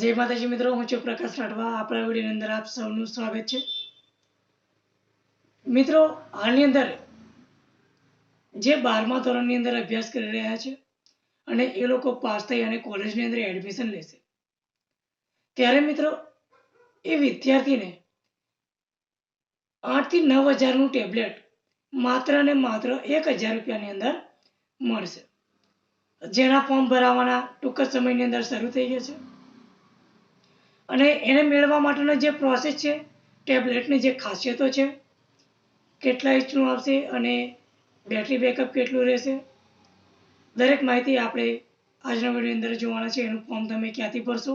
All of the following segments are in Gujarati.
જય માતાજી મિત્રો, હું છું પ્રકાશ રાઠવા. આપણા વિડીયોની અંદર આપ સૌનું સ્વાગત છે. મિત્રો હાલની અંદર જે બારમા ધોરણની અંદર અભ્યાસ કરી રહ્યા છે અને એ લોકો પાસ થઈ અને કોલેજની અંદર એડમિશન લેશે. ત્યારે મિત્રો, એ વિદ્યાર્થીને આઠથી નવ હજારનું ટેબ્લેટ માત્ર ને માત્ર એક હજાર રૂપિયાની અંદર મળશે. જેના ફોર્મ ભરાવાના ટૂંક જ સમયની અંદર શરૂ થઈ ગયા છે અને એને મેળવવા માટેનો જે પ્રોસેસ છે ટેબ્લેટની જે ખાસિયતો છે કેટલા ઇંચનું આવશે અને બેટરી બેકઅપ કેટલું રહેશે, દરેક માહિતી આપણે આજના વીડિયો અંદર જોવાના છે. એનું ફોર્મ તમે ક્યાંથી ભરશો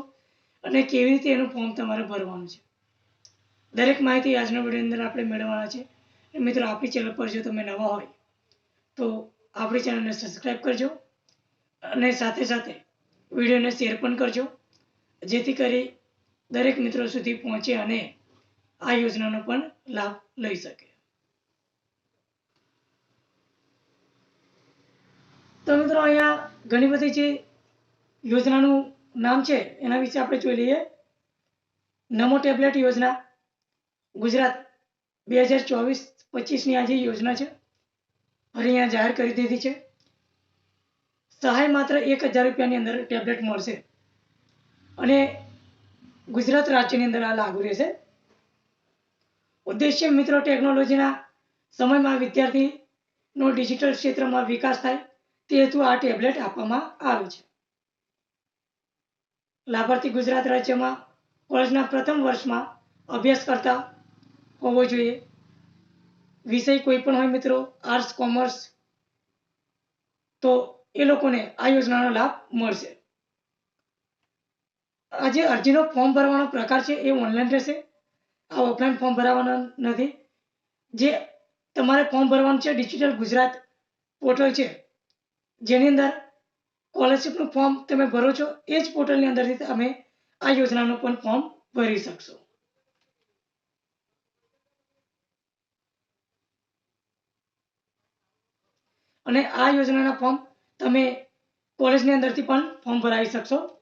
અને કેવી રીતે એનું ફોર્મ તમારે ભરવાનું છે. દરેક માહિતી આજના વીડિયો અંદર આપણે મેળવવાના છે. મિત્રો, આપણી ચેનલ પર જો તમે નવા હોય, તો આપણી ચેનલને સબસ્ક્રાઈબ કરજો અને સાથે સાથે વિડીયોને શેર પણ કરજો. જેથી કરી દરેક મિત્રો સુધી પહોંચે અને આ યોજનાનો પણ લાભ લઈ શકે. તો મિત્રો અહીંયા ઘણી બધી જે યોજનાનું નામ છે, એના વિશે આપણે જોઈ લઈએ. નમો ટેબ્લેટ યોજના, ગુજરાત બે હજાર ચોવીસ પચીસની આ જે યોજના છે અહીંયા જાહેર કરી દીધી છે. સહાય માત્ર એક હજાર રૂપિયાની અંદર ટેબ્લેટ મળશે. અને ગુજરાત રાજ્યની અંદર આ લાગુ રહેશે. ઉદ્દેશ્ય મિત્રો, ટેકનોલોજીના સમયમાં વિદ્યાર્થીનો ડિજિટલ ક્ષેત્રમાં વિકાસ થાય તે હેતુ આ ટેબ્લેટ આપવામાં આવે છે. લાભાર્થી ગુજરાત રાજ્યમાં કોલેજના પ્રથમ વર્ષમાં અભ્યાસ કરતા હોવો જોઈએ. વિષય કોઈ પણ હોય મિત્રો, આર્ટ્સ, કોમર્સ, તો એ લોકોને આ યોજનાનો લાભ મળશે. આ જે અરજીનો ફોર્મ ભરવાનો પ્રકાર છે એ ઓનલાઈન રહેશે. આ ઓફલાઈન ફોર્મ ભરાવાનો નથી. જે તમારે ફોર્મ ભરવાનું છે ડિજિટલ ગુજરાત પોર્ટલ છે. જેની અંદર સ્કોલરશીપનું ફોર્મ તમે ભરો છો એ જ પોર્ટલની અંદરથી તમે આ યોજનાનું પણ ફોર્મ ભરી શકશો. અને આ યોજનાના ફોર્મ તમે કોલેજની અંદરથી પણ ફોર્મ ભરાવી શકશો.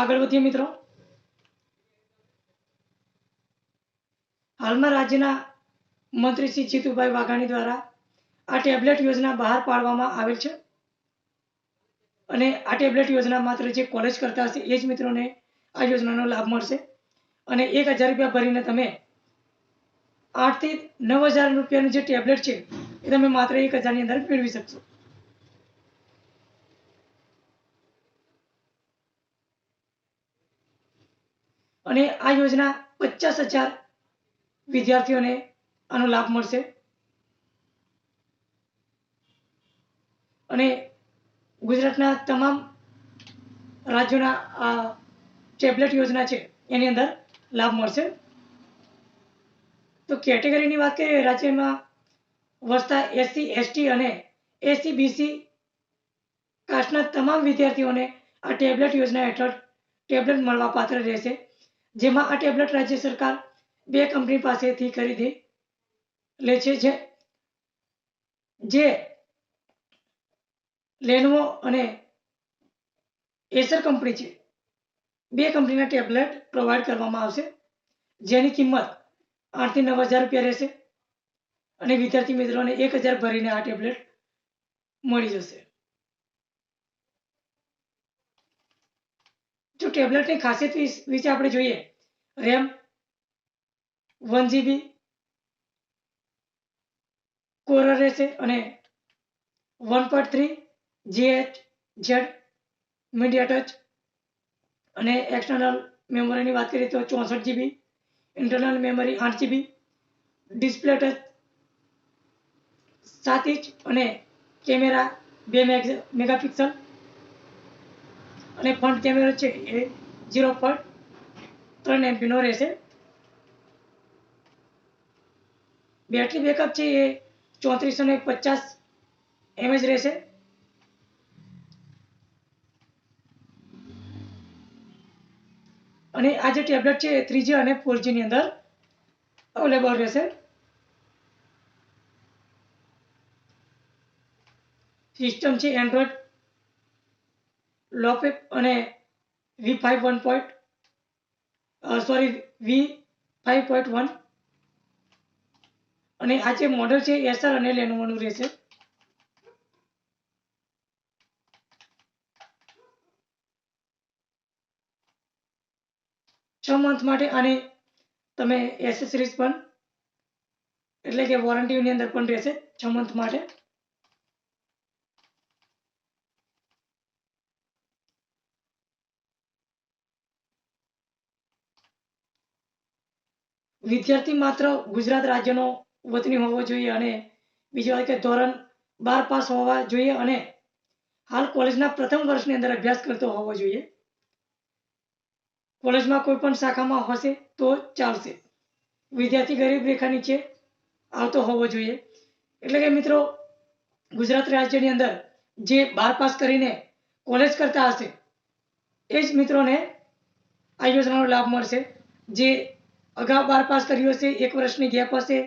આગળ વધીએ મિત્રો. હાલમાં રાજ્યના મંત્રી શ્રી જીતુભાઈ વાઘાણી દ્વારા આ ટેબ્લેટ યોજના બહાર પાડવામાં આવેલ છે. અને આ ટેબ્લેટ યોજના માત્ર જે કોલેજ કરતા હશે, એ જ મિત્રોને આ યોજનાનો લાભ મળશે. અને એક હજાર રૂપિયા ભરીને તમે આઠથી નવ હજાર રૂપિયાનું જે ટેબ્લેટ છે, એ તમે માત્ર એક હજારની અંદર મેળવી શકશો. અને આ યોજના પચાસ હજાર વિદ્યાર્થીઓને આનો લાભ મળશે. અને ગુજરાતના તમામ રાજ્યોના આ ટેબ્લેટ યોજના છે, એની અંદર લાભ મળશે. તો કેટેગરીની વાત કરીએ, રાજ્યમાં વસતા એસસી, એસટી અને એસસી બીસી કાસ્ટના તમામ વિદ્યાર્થીઓને આ ટેબ્લેટ યોજના હેઠળ ટેબ્લેટ મળવા પાત્ર રહેશે. જેમાં આ ટેબ્લેટ રાજ્ય સરકાર બે કંપની પાસેથી ખરીદી લે છે જે જે લેનવો અને એસર કંપની છે. બે કંપનીના ટેબ્લેટ પ્રોવાઈડ કરવામાં આવશે. જેની કિંમત આઠથી નવ હજાર રૂપિયા રહેશે. અને વિદ્યાર્થી મિત્રોને એક હજાર ભરીને આ ટેબ્લેટ મળી જશે. જો ટેબ્લેટની ખાસિયત વિશે આપણે જોઈએ રેમ વન જીબી કોરર રહેશે અને one point three GH Z media touch અને એક્સટર્નલ મેમરીની વાત કરીએ તો ચોસઠ જીબી ઇન્ટરનલ મેમરી આઠ જીબી ડિસ્પ્લે ટચ સાત ઇંચ અને કેમેરા બે મેગાપિક્સલ અને ફ્રન્ટ કેમેરો છે એ ઝીરો પોઈન્ટ ત્રણ એમપીનો રહેશે. બેટરી બેકઅપ છે એ ચોત્રીસો ને પચાસ એમએચ રહેશે. અને આ જે ટેબ્લેટ છે એ થ્રીજી અને ફોરજીની અંદર અવેલેબલ રહેશે. સિસ્ટમ છે એન્ડ્રોઈડ લોપેપ અને V five one point sorry V five point one અને આ જે મોડલ છે એસર અને લેનોવોનું રહેશે. છ મંથ માટે આની તમે એસેસરીઝ પણ, એટલે કે વોરંટીની અંદર પણ રહેશે છ મંથ માટે. વિદ્યાર્થી માત્ર ગુજરાત રાજ્યનો વતની હોવો જોઈએ અને બીજી વાત કે ધોરણ બાર પાસ હોવા જોઈએ અને હાલ કોલેજના પ્રથમ વર્ષની અંદર અભ્યાસ કરતો હોવો જોઈએ. કોલેજમાં કોઈ પણ શાખામાં હશે તો ચાલશે. વિદ્યાર્થી ગરીબ રેખા નીચે આવતો હોવો જોઈએ. એટલે કે મિત્રો, ગુજરાત રાજ્યની અંદર જે બાર પાસ કરીને કોલેજ કરતા હશે, એ જ મિત્રોને આ યોજનાનો લાભ મળશે. જે અગાઉ બાર પાસ કર્યું હશે, એક વર્ષની ગેપ હશે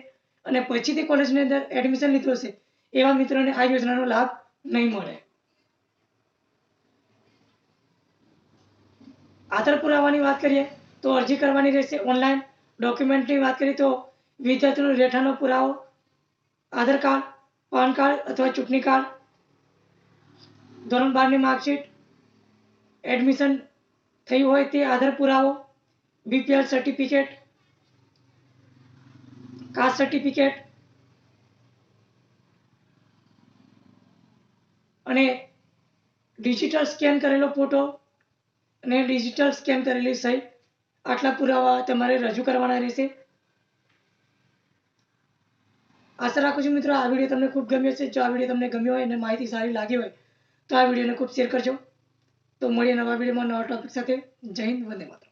અને પછીથી કોલેજની અંદર એડમિશન લીધું હશે, એવા મિત્રોને આ યોજનાનો લાભ નહીં મળે. આધાર પુરાવાની વાત કરીએ તો અરજી કરવાની રહેશે ઓનલાઈન ડોક્યુમેન્ટની વાત કરીએ તો વિદ્યાર્થીનો રહેઠાણનો પુરાવો, આધાર કાર્ડ, પાન કાર્ડ અથવા ચૂંટણી કાર્ડ, ધોરણ બારની માર્કશીટ એડમિશન થયું હોય તે આધાર પુરાવો બીપીએલ સર્ટિફિકેટ કાસ્ટ સર્ટિફિકેટ અને ડિજિટલ સ્કેન કરેલો ફોટો અને ડિજિટલ સ્કેન કરેલી સહી આટલા પુરાવા તમારે રજૂ કરવાના રહેશે. આશા રાખું છું મિત્રો, આ વીડિયો તમને ખૂબ ગમ્યો છે જો આ વીડિયો તમને ગમ્યો હોય અને માહિતી સારી લાગી હોય, તો આ વિડીયોને ખૂબ શેર કરજો. તો મળીએ નવા વિડીયોમાં નવા ટોપિક સાથે. જય હિન્દ, વંદે માતરમ.